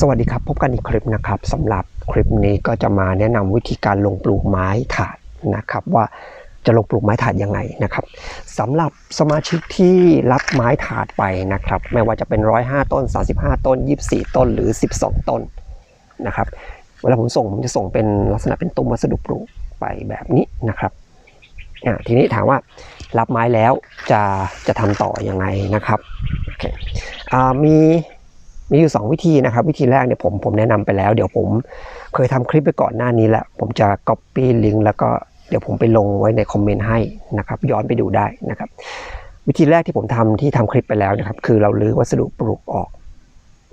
สวัสดีครับ พบกันอีกคลิปนะครับสำหรับคลิปนี้ก็จะมาแนะนำวิธีการลงปลูกไม้ถาดนะครับว่าจะลงปลูกไม้ถาดยังไงนะครับสำหรับสมาชิกที่รับไม้ถาดไปนะครับ ไม่ว่าจะเป็น 105 ต้น 35 ต้น 24 ต้นหรือ 12 ต้นนะครับเวลาผมส่งผมจะส่งเป็นลักษณะเป็นตุ้มวัสดุปลูกไปแบบนี้นะครับอ่าทีนี้ถามว่ารับไม้แล้วจะจะทำต่อยังไงนะครับโอเคอ่ามี มีอยู่ 2 วิธีนะครับ วิธีแรกเนี่ยผมผมแนะนำไปแล้ว เดี๋ยวผมเคยทำคลิปไปก่อนหน้านี้แล้วผมจะ copy ลิงก์แล้วก็เดี๋ยวผมไปลงไว้ในคอมเมนต์ให้นะครับ ย้อนไปดูได้นะครับ วิธีแรกที่ผมทำที่ทำคลิปไปแล้วนะครับ คือเราลื้อวัสดุปลูกออก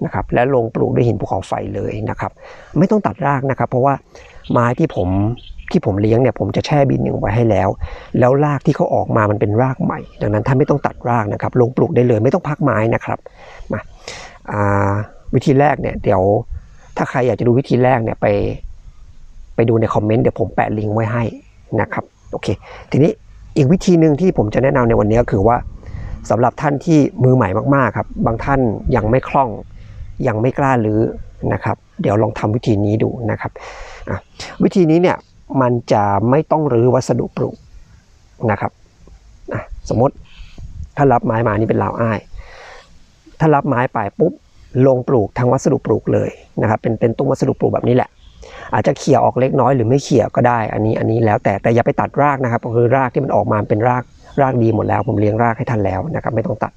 นะครับ และลงปลูกด้วยหินภูเขาไฟเลยนะครับ ไม่ต้องตัดรากนะครับ เพราะว่าไม้ที่ผมที่ผมเลี้ยงเนี่ยผมจะแช่บินหนึ่งไว้ให้แล้ว แล้วรากที่เขาออกมามันเป็นรากใหม่ ดังนั้นท่านไม่ต้องตัดรากนะครับ ลงปลูกได้เลยไม่ต้องพักไม้นะครับมา วิธีแรกเนี่ยเดี๋ยวถ้าใครอยากจะดูวิธีแรกเนี่ยไป ไปดูในคอมเมนต์เดี๋ยวผมแปะลิงก์ไว้ให้นะครับโอเค ทีนี้อีกวิธีหนึ่งที่ผมจะแนะนำในวันนี้ก็คือว่าสำหรับท่านที่มือใหม่มากๆครับ บางท่านยังไม่คล่องยังไม่กล้าลื้อนะครับ เดี๋ยวลองทำวิธีนี้ดูนะครับวิธีนี้เนี่ยมันจะไม่ต้องรื้อวัสดุปลูกนะครับสมมติถ้ารับไม้มานี่เป็นราวอ้าย ถ้ารับไม้ไปปุ๊บลงปลูกทางวัสดุปลูกเลยนะครับเป็นเป็นตุ้มวัสดุปลูกแบบนี้แหละ อาจจะเขี่ยออกเล็กน้อยหรือไม่เขี่ยก็ได้ อันนี้อันนี้แล้วแต่แต่อย่าไปตัดรากนะครับก็คือรากที่มันออกมาเป็นรากรากดีหมดแล้วผมเลี้ยงรากให้ท่านแล้วนะครับไม่ต้องตัด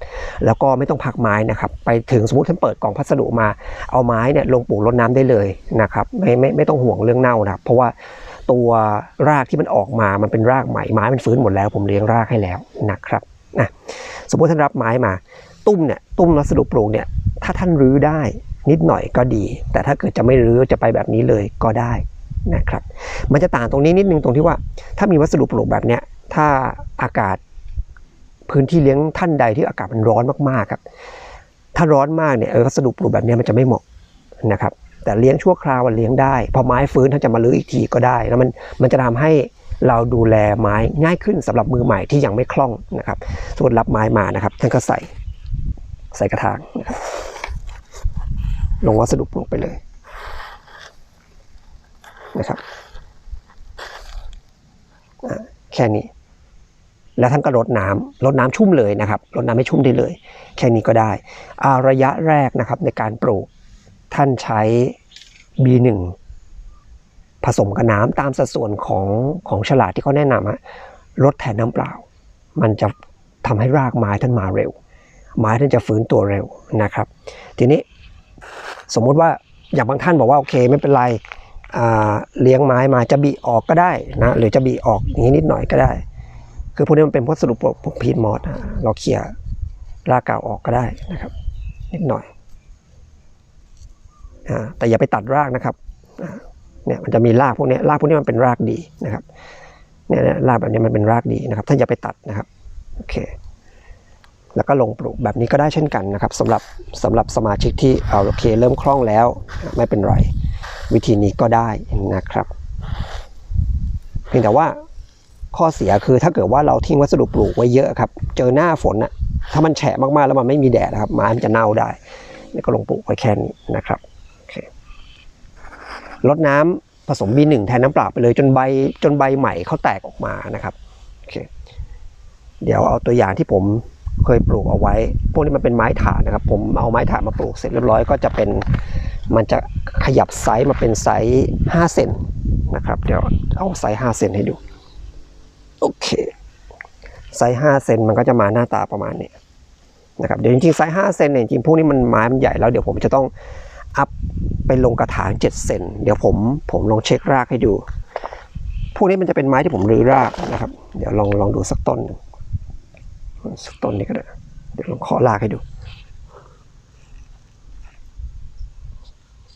แล้วก็ไม่ต้องพักไม้นะครับ ไปถึงสมมติท่านเปิดกล่องพัสดุมาเอาไม้เนี่ยลงปลูกรดน้ำได้เลยนะครับไม่ไม่ไม่ต้องห่วงเรื่องเน่านะครับเพราะว่าตัวรากที่มันออกมา มันเป็นรากใหม่ไม้มันฟื้นหมดแล้ว ผมเลี้ยงรากให้แล้วนะครับนะสมมติท่านรับไม้มา ตุ้มเนี่ยตุ้มวัสดุปลูกเนี่ยถ้าท่านรื้อได้นิดหน่อยก็ดี แต่ถ้าเกิดจะไม่รื้อจะไปแบบนี้เลยก็ได้นะครับ มันจะต่างตรงนี้นิดนึงตรงที่ว่า ถ้ามีวัสดุปลูกแบบเนี้ยถ้าอากาศพื้นที่เลี้ยงท่านใดที่อากาศมันร้อนมากๆครับ ถ้าร้อนมากเนี่ยวัสดุปลูกแบบเนี้ยมันจะไม่เหมาะนะครับ แต่เลี้ยงชั่วคราวมันเลี้ยงได้ พอไม้ฟื้นท่านจะมาลื้ออีกทีก็ได้ แล้วมันมันจะทำให้เราดูแลไม้ง่ายขึ้นสำหรับมือใหม่ที่ยังไม่คล่องนะครับสมมติรับไม้มานะครับท่านก็ใส่ ใส่กระถางนะครับลงวัสดุปลูกไปเลยนะครับแค่นี้ แล้วท่านก็รดน้ำรดน้ำชุ่มเลยนะครับรดน้ำให้ชุ่มได้เลย แค่นี้ก็ได้อาระยะแรกนะครับในการปลูกท่านใช้ B1 ผสมกับน้ำตามสัดส่วนของของฉลากที่เขาแนะนำฮะลดแทนน้ำเปล่า มันจะทำให้รากไม้ท่านมาเร็ว ไม้ท่านจะฟื้นตัวเร็วนะครับ ทีนี้สมมุติว่าอย่างบางท่านบอกว่าโอเคไม่เป็นไรเลี้ยงไม้มาจะบีออกก็ได้นะหรือจะบีออกอย่างนี้นิดหน่อยก็ได้ คือพวกนี้มันเป็นวัสดุปพวกพีทมอสเราเขี่ยรากเก่าออกก็ได้นะครับ นิดหน่อยแต่อย่าไปตัดรากนะครับเนี่ยมันจะมีรากพวกนี้รากพวกนี้มันเป็นรากดีนะครับเนี่ยรากแบบนี้มันเป็นรากดีนะครับท่านอย่าไปตัดนะครับโอเค แล้วก็ลงปลูกแบบนี้ก็ได้เช่นกันนะครับสำหรับสำหรับสมาชิกที่เอาโอเคเริ่มคล่องแล้ว ไม่เป็นไร วิธีนี้ก็ได้นะครับ เพียงแต่ว่าข้อเสียคือถ้าเกิดว่าเราทิ้งวัสดุปลูกไว้เยอะครับ เจอหน้าฝนอะถ้ามันแฉะมากๆแล้วมันไม่มีแดดนะครับไม้มันจะเน่าได้นี่ก็ลงปลูกไว้แค่นี้นะครับลดน้ำผสม B1 แทนน้ำเปล่าไปเลยจนใบจนใบใหม่เขาแตกออกมานะครับโอเคเดี๋ยวเอาตัวอย่างที่ผม เคยปลูกเอาไว้ พวกนี้มันเป็นไม้ถาดนะครับ ผมเอาไม้ถาดมาปลูกเสร็จเรียบร้อยก็จะเป็นมันจะขยับไซส์มาเป็นไซส์5เซนนะครับ เดี๋ยวเอาไซส์5เซนให้ดู โอเค ไซส์5เซนมันก็จะมาหน้าตาประมาณนี้นะครับ เดี๋ยวจริงๆไซส์5เซนเนี่ยจริงๆพวกนี้มันไม้มันใหญ่แล้วเดี๋ยวผมจะต้องอัพไปลงกระถาง7เซนเดี๋ยวผมผมลองเช็ครากให้ดู พวกนี้มันจะเป็นไม้ที่ผมรื้อรากนะครับ เดี๋ยวลองลองดูสักต้นหนึ่ง สักต้นนี้ก็ได้ เดี๋ยวลองเคาะรากให้ดู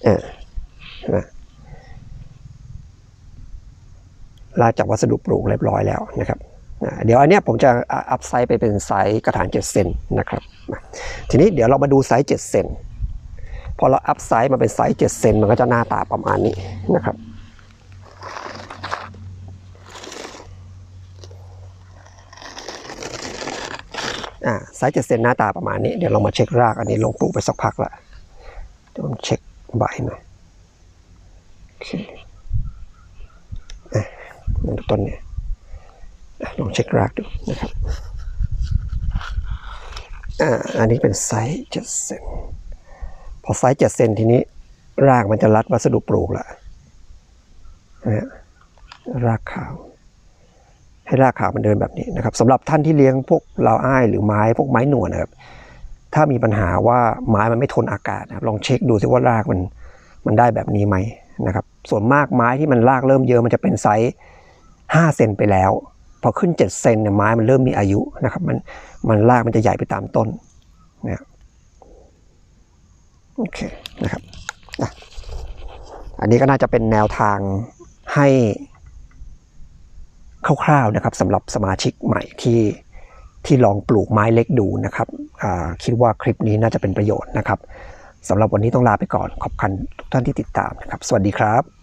เออเห็นไหมลากจากวัสดุปลูกเรียบร้อยแล้วนะครับเดี๋ยวอันนี้ผมจะอัพไซส์ไปเป็นไซส์กระถาง7เซนนะครับ ทีนี้เดี๋ยวเรามาดูไซส์7เซนพอเราอัพไซส์มาเป็นไซส์7เซนมันก็จะหน้าตาประมาณนี้นะครับ อ่าไซส์7เซนหน้าตาประมาณนี้ เดี๋ยวเรามาเช็ครากอันนี้ลงปลูกไปสักพักละเดี๋ยวผมเช็คใบหน่อยโอเคอะต้นเนี่ยลองเช็ครากดูนะครับอ่าอันนี้เป็นไซส์เจ็ดเซนพอไซส์เจ็ดเซนทีนี้ รากมันจะรัดวัสดุปลูกละนะฮะรากขาว ให้รากขาวมันเดินแบบนี้นะครับสำหรับท่านที่เลี้ยงพวกลาวอ้ายหรือไม้พวกไม้หนวดนะครับ ถ้ามีปัญหาว่าไม้มันไม่ทนอากาศนะครับลองเช็คดูซิว่ารากมันมันได้แบบนี้ไหมนะครับ ส่วนมากไม้ที่มันรากเริ่มเยอะมันจะเป็นไซส์5เซนไปแล้ว พอขึ้น 7 เซนเนี่ยไม้มันเริ่มมีอายุนะครับ มันมันรากมันจะใหญ่ไปตามต้นนะโอเคนะครับอันนี้ก็น่าจะเป็นแนวทางให้ คร่าวๆนะครับสำหรับสมาชิกใหม่ที่ที่ลองปลูกไม้เล็กดูนะครับคิดว่าคลิปนี้น่าจะเป็นประโยชน์นะครับสำหรับวันนี้ต้องลาไปก่อนขอบคุณทุกท่านที่ติดตามนะครับ สวัสดีครับ